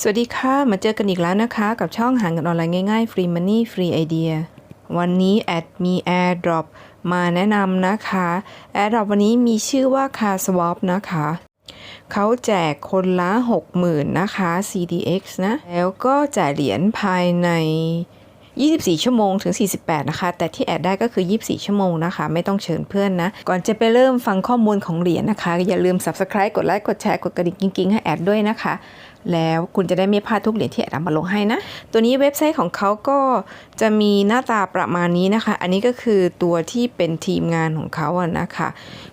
สวัสดีค่ะ มาเจอกันอีกแล้วนะคะ กับช่องหาเงินออนไลน์ง่ายๆ ฟรีมันนี่ฟรีไอเดียวันนี้แอดมี AirDrop มาแนะนำนะคะ AirDrop วันนี้มีชื่อว่า Car Swap นะคะ เขาแจกคนละ 60,000 นะคะ CDX นะ แล้วก็จ่ายเหรียญภายใน 24 ชั่วโมงถึง 48 นะคะ แต่ที่แอดได้ก็คือ 24 ชั่วโมงนะคะ ไม่ต้องเชิญเพื่อนนะ ก่อนจะไปเริ่มฟังข้อมูลของเหรียญนะคะ อย่าลืม Subscribe กดไลค์ กดแชร์ กดกระดิ่งกิ๊งๆ ให้แอดด้วยนะคะ แล้วคุณจะได้ไม่พลาดทุกเหรียญที่แอดมาลงให้นะ ตัวนี้เว็บไซต์ของเขาก็จะมีหน้าตาประมาณนี้นะคะ อันนี้ก็คือตัวที่เป็นทีมงานของเขาอะนะคะ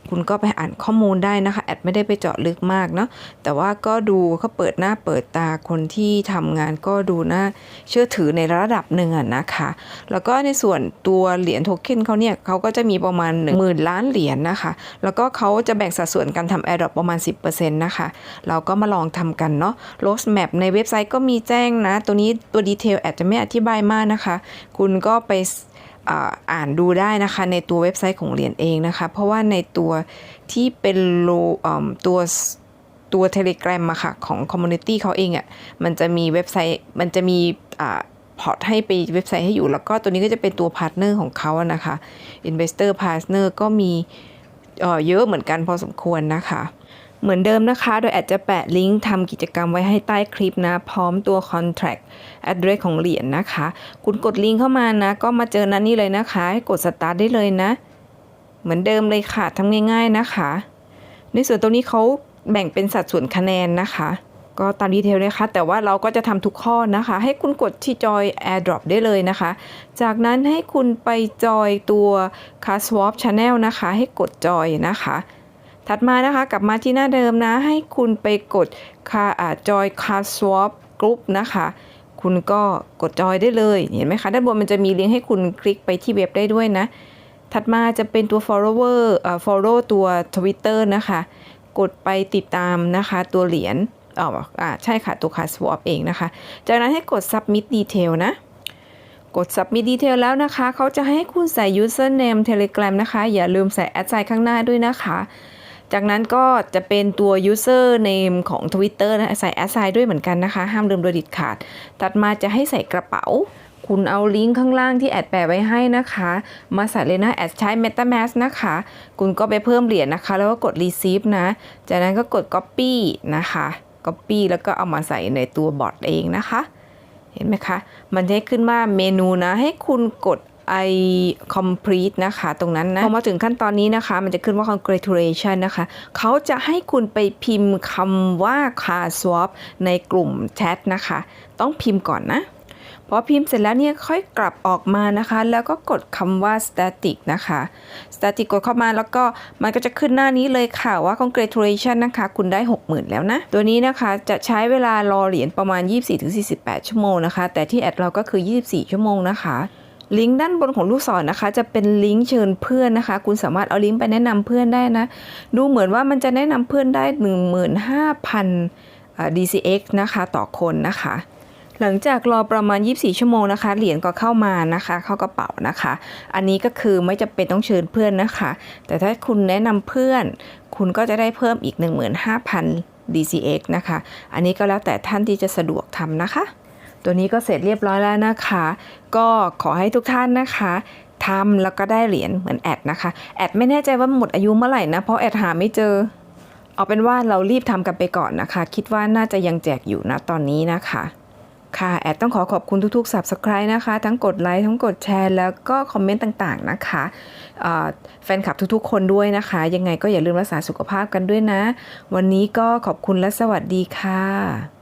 คุณก็ไปอ่านข้อมูลได้นะคะแอดไม่ได้ไปเจาะลึกมากเนาะแต่ว่าก็ดูเขาเปิดหน้าเปิดตาคนที่ทำงานก็ดูน่าเชื่อถือในระดับหนึ่งอะนะคะ แล้วก็ในส่วนตัวเหรียญโทเค็นเขาเนี่ยเขาก็จะมีประมาณ1 0,000ล้านเหรียญนะคะ แล้วก็เขาจะแบ่งสัดส่วนการทำ AirDrop ประมาณ 10%นะคะ เราก็มาลองทำกันเนาะ Road Map ในเว็บไซต์ก็มีแจ้งนะ ตัวนี้ตัวดีเทลอดจจะไม่อธิบายมากนะคะ คุณก็ไปอ่านดูได้นะคะในตัวเว็บไซต์ของเหรียญเองนะคะ เพราะว่าในตัวที่เป็นโลตัวตัว Telegram อะค่ะของ Community เขาเองอะมันจะมีเว็บไซต์มันจะมีอพอร์ตให้ไปเว็บไซต์ให้อยู่ แล้วก็ตัวนี้ก็จะเป็นตัวพาร์ทเนอร์ของเขาอะนะคะ Investor Partner ก็มีเเยอะเหมือนกันพอสมควรนะคะ เหมือนเดิมนะคะ โดยแอดจะแปะลิงก์ทำกิจกรรมไว้ให้ใต้คลิปนะ พร้อมตัว contract address ของเหรียญนะคะ คุณกดลิงก์เข้ามานะ ก็มาเจอนั้นนี่เลยนะคะให้กด start ได้เลยนะ เหมือนเดิมเลยค่ะทำง่าย ๆนะคะ ในส่วนตรงนี้เขาแบ่งเป็นสัดส่วนคะแนนนะคะ ก็ตามดีเทลเลยค่ะ แต่ว่าเราก็จะทำทุกข้อนะคะ ให้คุณกดที่จอย AirDrop ได้เลยนะคะ จากนั้นให้คุณไปจอยตัว Car Swap Channel นะคะ ให้กดจอยนะคะ ถัดมานะคะกลับมาที่หน้าเดิมนะ ให้คุณไปกดคาอ่าจอย Car Swap Group นะคะ คุณก็กดจอยได้เลยเห็นไหมคะด้านบนมันจะมีลิงก์ให้คุณคลิกไปที่เว็บได้ด้วยนะ ถัดมาจะเป็นตัว follower อ่อ follow ตัว Twitter นะคะ กดไปติดตามนะคะตัวเหรียญอ๋ออ่าใช่ค่ะตัว Car Swap เองนะคะ จากนั้นให้กด submit detail นะกด submit detail แล้วนะคะ เขาจะให้คุณใส่ username telegram นะคะ อย่าลืมใส่ at sign ข้างหน้าด้วยนะคะ จากนั้นก็จะเป็นตัว username ของ Twitter นะใส่ at sign ด้วยเหมือนกันนะคะ ห้ามลืมโดยด็ดขาดตัดมาจะให้ใส่กระเป๋า คุณเอาลิงก์ข้างล่างที่แอดแปะไว้ให้นะคะ มาใส่เลยนะ แอดใช้ MetaMask นะคะ คุณก็ไปเพิ่มเหรียญนะคะ แล้วก็กด receive นะ จากนั้นก็กด copy นะคะ copy แล้วก็เอามาใส่ในตัวบอทเองนะคะ เห็นไหมคะ มันจะให้ขึ้นว่าเมนูนะ ให้คุณกด i complete นะคะ ตรงนั้นนะพอมาถึงขั้นตอนนี้นะคะ มันจะขึ้นว่า congratulation นะคะ เขาจะให้คุณไปพิมพ์คำว่า car swap ในกลุ่มแชทนะคะ ต้องพิมพ์ก่อนนะพอพิมพ์เสร็จแล้วเนี่ยค่อยกลับออกมานะคะ แล้วก็กดคำว่า static นะคะ static กดเข้ามาแล้วก็มันก็จะขึ้นหน้านี้เลยค่ะว่า congratulation นะคะ คุณได้ 60,000 แล้วนะ ตัวนี้นะคะจะใช้เวลารอเหรียญประมาณ 24-48 ชั่วโมงนะคะ แต่ที่แอดเราก็คือ 24 ชั่วโมงนะคะ ลิงก์ด้านบนของลูกศรนะคะ จะเป็นลิงก์เชิญเพื่อนนะคะ คุณสามารถเอาลิงก์ไปแนะนำเพื่อนได้นะ ดูเหมือนว่ามันจะแนะนำเพื่อนได้ 15,000อ่า DCX นะคะ ต่อคนนะคะ หลังจากรอประมาณ 24 ชั่วโมงนะคะ เหรียญก็เข้ามานะคะ เข้ากระเป๋านะคะ อันนี้ก็คือไม่จำเป็นต้องเชิญเพื่อนนะคะ แต่ถ้าคุณแนะนำเพื่อน คุณก็จะได้เพิ่มอีก 15,000 DCX นะคะ อันนี้ก็แล้วแต่ท่านที่จะสะดวกทำนะคะ ตัวนี้ก็เสร็จเรียบร้อยแล้วนะคะ ก็ขอให้ทุกท่านนะคะทำแล้วก็ได้เหรียญเหมือนแอดนะคะ แอดไม่แน่ใจว่าหมดอายุเมื่อไหร่นะ เพราะแอดหาไม่เจอ เอาเป็นว่าเรารีบทำกันไปก่อนนะคะ คิดว่าน่าจะยังแจกอยู่นะตอนนี้นะคะค่ะ แอดต้องขอขอบคุณทุกๆ Subscribe นะคะ ทั้งกดไลค์ทั้งกดแชร์แล้วก็คอมเมนต์ต่างๆนะคะแฟนคลับทุกๆ คนด้วยนะคะ ยังไงก็อย่าลืมรักษาสุขภาพกันด้วยนะ วันนี้ก็ขอบคุณและสวัสดีค่ะ